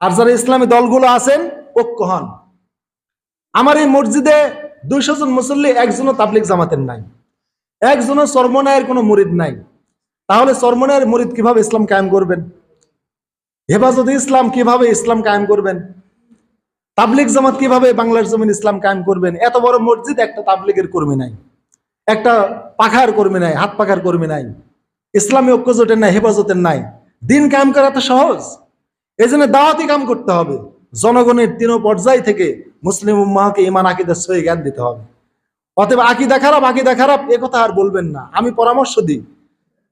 আর যারা ইসলামী দলগুলো আছেন, ঐক্য হন। আমার এই মসজিদে দুইশো জন মুসল্লি, একজনও তাবলিক জামাতের নাই। একজনও সর্বনায়ের কোনো মুরিদ নাই। তাহলে সর্বনায়ের মুরিদ কীভাবে ইসলাম কায়েম করবেন? হেফাজত ইসলাম কীভাবে ইসলাম কায়েম করবেন? তাবলিক জামাত কীভাবে বাংলার জমিন ইসলাম কায়েম করবেন? এত বড় মসজিদ একটা তাবলিগের কর্মী নাই। একটা পাখার কর্মী নাই, হাত পাখার কর্মী নাই। ইসলামী ঐক্য জোটের নাই, হেফাজতের নাই। দিন কায়েম করা তো সহজ। এই জন্য দাওয়াতি কাম করতে হবে। জনগণের তিন পর্যায় থেকে মুসলিম উম্মাহকে ইমান আকিদার সহি জ্ঞান দিতে হবে। অতএব আকিদা খারাপ আকিদা খারাপ, এ কথা আর বলবেন না। আমি পরামর্শ দিই,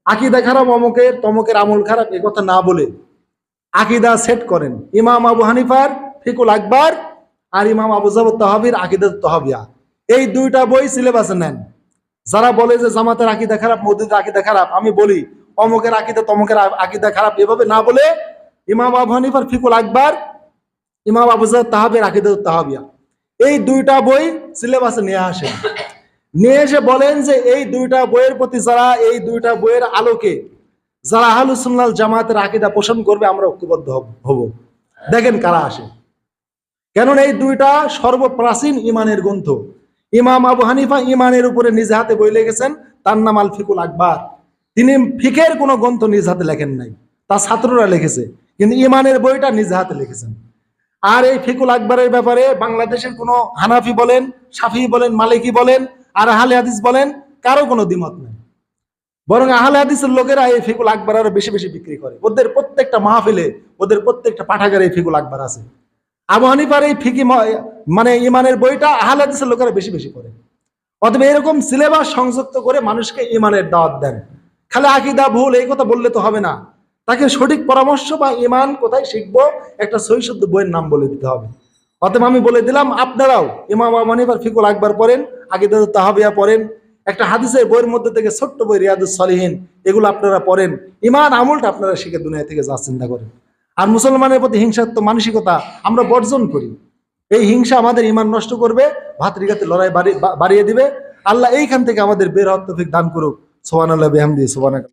আকিদা খারাপ, অমকের, তমকের আমল খারাপ, এ কথা না বলে আকিদা সেট করেন। ইমাম আবু হানিফার, ফিকুল আকবর আর ইমাম আবু জাবর তহাবির আকিদা তহাবিয়া। এই দুইটা বই সিলেবাসে নেন। যারা বলে যে জামাতের আকিদা খারাপ, মসজিদের আকিদা খারাপ, আমি বলি, অমকের আকিদা, তমকের আকিদা খারাপ, এভাবে না বলে ইমাম আবু হানিফার ফিকুল আকবর, ইমাম আবু তাহাবির আকিদা তাহাবিয়া। এই দুইটা বই সিলেবাসে নিয়ে আসেন নিয়ে এসে বলেন যে এই দুইটা বইয়ের প্রতি যারা, এই দুইটা বইয়ের আলোকে যারা আহলুসুন্নাল জামাতের আকিদা পোষণ করবে, আমরা ঐক্যবদ্ধ হব। দেখেন কারা আসে। কেননা এই দুইটা সর্বপ্রাচীন ইমানের গ্রন্থ। ইমাম আবু হানিফা ইমানের উপরে নিজ হাতে বই লিখেছেন, তার নাম আল ফিকুল আকবর। তিনি ফিকের কোনো গ্রন্থ নিজ হাতে লেখেন নাই। তার ছাত্ররা লিখেছে। কিন্তু ইমানের বইটা নিজ হাতে লিখেছেন। আর এই ফিকুল আকবরের ব্যাপারে বাংলাদেশের কোনো হানাফি বলেন, সাফি বলেন, মালিকি বলেন, আর আহলে হাদিস বলেন, কারও কোনো দ্বিমত নেই। বরং আহলে হাদিসের লোকেরা এই ফিকুল আকবর আরও বেশি বেশি বিক্রি করে। ওদের প্রত্যেকটা মাহফিলে, ওদের প্রত্যেকটা পাঠাগারে এই ফিকুল আকবর আছে। আবু হানিফার এই ফিকি মানে ইমানের বইটা আহলে হাদিসের লোকেরা বেশি বেশি করে। অথবা এরকম সিলেবাস সংযুক্ত করে মানুষকে ইমানের দাওয়াত দেন। খালি আকিদা ভুল, এই কথা বললে তো হবে না। তাকে সঠিক পরামর্শ বা ইমান কোথায় শিখব, একটা সহি শুদ্ধ বইয়ের নাম বলে দিতে হবে। অতএব আমি বলে দিলাম, আপনারাও ইমাম আবু হানিফার ফিকুল আকবর পড়েন, আগে আকিদা তাহাবিয়া পড়েন, একটা হাদিসের বইয়ের মধ্যে থেকে ছোট্ট বই রিয়াদুস সলিহীন, এগুলো আপনারা পড়েন। ইমান আমলটা আপনারা শিখে দুনিয়া থেকে যা চিন্তা করেন। আর মুসলমানের প্রতি হিংসাত্মক মানসিকতা আমরা বর্জন করি। এই হিংসা আমাদের ইমান নষ্ট করবে ভাতৃঘাতে লড়াই বাড়িয়ে দিবে। আল্লাহ এইখান থেকে আমাদের বের হওয়ার দান করুক। সোহান আল্লাহ বেহামদি সোহান